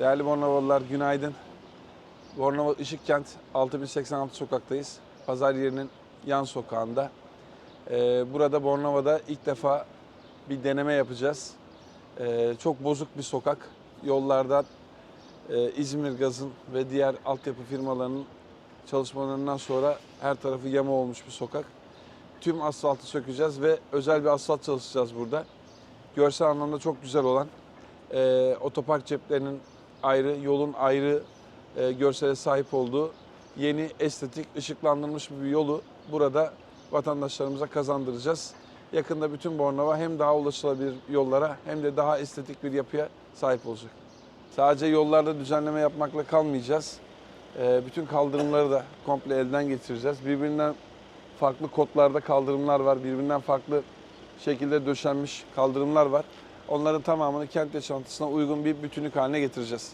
Değerli Bornavalılar günaydın. Bornova Işıkkent 6086 sokaktayız. Pazar yerinin yan sokağında. Ee, burada Bornova'da ilk defa bir deneme yapacağız. Ee, çok bozuk bir sokak. Yollardan e, İzmir Gaz'ın ve diğer altyapı firmalarının çalışmalarından sonra her tarafı yama olmuş bir sokak. Tüm asfaltı sökeceğiz ve özel bir asfalt çalışacağız burada. Görsel anlamda çok güzel olan e, otopark ceplerinin ayrı, yolun ayrı e, görsele sahip olduğu yeni estetik ışıklandırılmış bir yolu burada vatandaşlarımıza kazandıracağız. Yakında bütün Bornova hem daha ulaşılabilir yollara hem de daha estetik bir yapıya sahip olacak. Sadece yollarda düzenleme yapmakla kalmayacağız. E, bütün kaldırımları da komple elden geçireceğiz. Birbirinden farklı kodlarda kaldırımlar var. Birbirinden farklı şekilde döşenmiş kaldırımlar var. Onların tamamını kent yaşantısına uygun bir bütünlük haline getireceğiz.